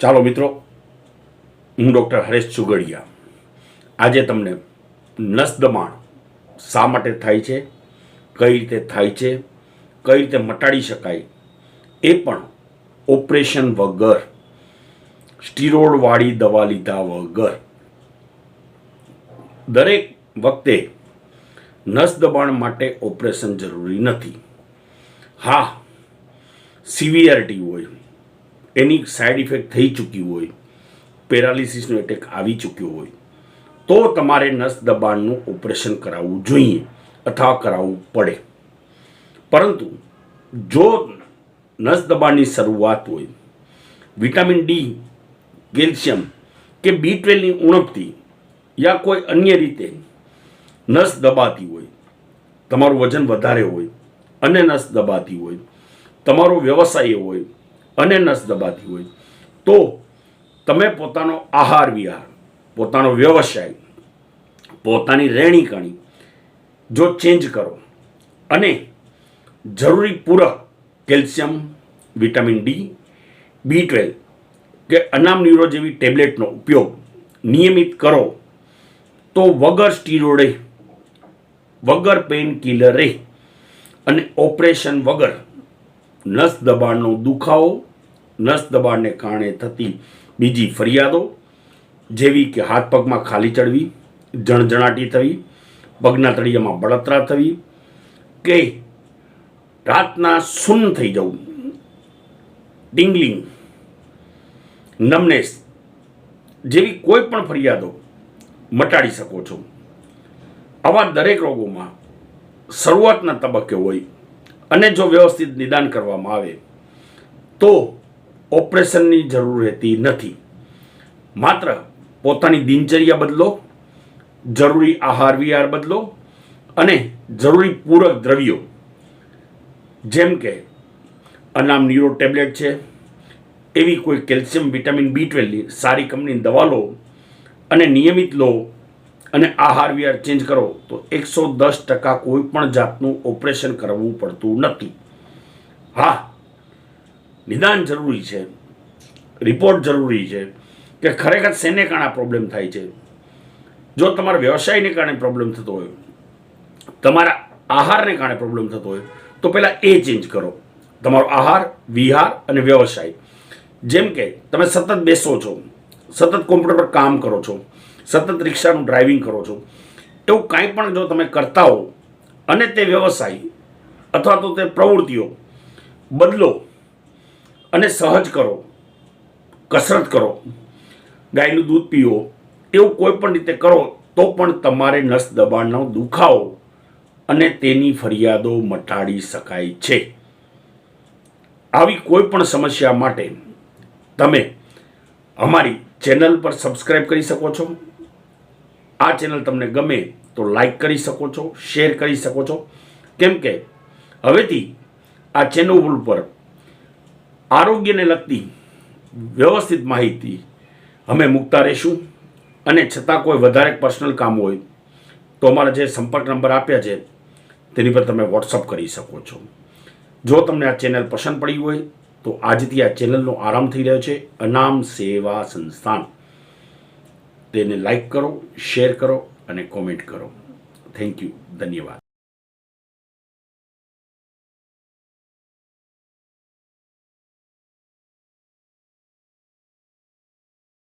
ચાલો મિત્રો, હું ડૉક્ટર હરેશ ચુગડિયા આજે તમને નસ દબાણ શા માટે થાય છે, કઈ રીતે થાય છે, કઈ રીતે મટાડી શકાય, એ પણ ઓપરેશન વગર સ્ટીરોડવાળી દવા લીધા વગર. દરેક વખતે નસ દબાણ માટે ઓપરેશન જરૂરી નથી. હા, સિવિયરિટી હોય. એની સાઈડ ઇફેક્ટ થઈ ચૂકી હોય, પેરાલિસિસનો એટેક આવી ચૂક્યો હોય, તો તમારે નસ દબાણનું ઓપરેશન કરાવવું જોઈએ, અથવા કરાવવું પડે. પરંતુ જો નસ દબાણની શરૂઆત હોય વિટામિન ડી કેલ્શિયમ કે બી ટ્વેલ્વની ઉણપથી યા કોઈ અન્ય રીતે નસ દબાતી હોય, તમારું વજન વધારે હોય અને નસ દબાતી હોય, તમારો વ્યવસાય હોય અને નસ દબાતી હોય. તો તમે પોતાનો આહાર વિહાર, પોતાનો વ્યવસાય, પોતાની રહેણીકરણી જો ચેન્જ કરો અને જરૂરી પૂરક calcium, vitamin D B twelve કે અનામ ન્યુરો જેવી ટેબ્લેટનો ઉપયોગ નિયમિત કરો, તો વગર સ્ટીરોડે, વગર પેઇન કિલરે અને ઓપરેશન વગર નસ દબાણનો દુખાવો નસ દબાણને કારણે થતી બીજી ફરિયાદો જેવી કે હાથ પગમાં ખાલી ચડવી, જણજણાટી થવી, પગના તળિયામાં બળતરા થવી કે રાતના સૂન થઈ જવું. ડિંગલિંગ, નમનેસ જેવી કોઈ પણ ફરિયાદો મટાડી શકો છો. આવા દરેક રોગોમાં શરૂઆતના તબક્કે હોય અને જો વ્યવસ્થિત નિદાન કરવામાં આવે, તો ઓપરેશનની જરૂર રહેતી નથી. માત્ર પોતાની દિનચર્યા બદલો, જરૂરી આહાર વિહાર બદલો અને જરૂરી પૂરક દ્રવ્યો. જેમ કે, અનામ ન્યુરો ટેબ્લેટ છે, એવી કોઈ કેલ્શિયમ, વિટામિન બી ટ્વેલ્વની સારી કંપનીની દવા લો અને નિયમિત લો અને આહાર વિહાર ચેન્જ કરો, તો એકસો દસ ટકા કોઈ પણ જાતનું ઓપરેશન કરવું પડતું નથી. હા નિદાન જરૂરી છે રિપોર્ટ જરૂરી છે, કે ખરેખર શેને કારણે પ્રોબ્લેમ થાય છે? જો તમારા વ્યવસાયને કારણે પ્રોબ્લેમ થતો હોય, તમારા આહારને કારણે પ્રોબ્લેમ થતો હોય, તો પહેલાં એ ચેન્જ કરો. તમારો આહાર, વિહાર અને વ્યવસાય. જેમ કે, તમે સતત બેસો છો, સતત કોમ્પ્યુટર પર કામ કરો છો, સતત રિક્ષાનું ડ્રાઇવિંગ કરો છો, એવું કાંઈ પણ જો તમે કરતા હો, અને તે વ્યવસાય અથવા તો તે પ્રવૃત્તિઓ બદલો અને સહજ કરો. કસરત કરો. ગાયનું દૂધ પીઓ. એવું કોઈ પણ રીતે કરો તો પણ તમારે નસ દબાણનો દુખાવો અને તેની ફરિયાદો મટાડી શકાય છે. આવી કોઈ પણ સમસ્યા માટે તમે અમારી ચેનલ પર સબસ્ક્રાઈબ કરી શકો છો. આ ચેનલ તમને ગમે તો લાઈક કરી શકો છો, શેર કરી શકો છો. કેમ કે હવેથી આ ચેનલ ઉપર આરોગ્યને લગતી વ્યવસ્થિત માહિતી અમે મૂકતા રહીશું. અને છતાં કોઈ વધારે પર્સનલ કામ હોય, તો અમારા જે સંપર્ક નંબર આપ્યા છે, તેની પર તમે વોટ્સઅપ કરી શકો છો. જો તમને આ ચેનલ પસંદ પડી હોય, તો આજથી આ ચેનલનો આરામ થઈ રહ્યો છે. અનામ સેવા સંસ્થાન. તેને લાઈક કરો, શેર કરો અને કોમેન્ટ કરો. થેન્ક યુ ધન્યવાદ.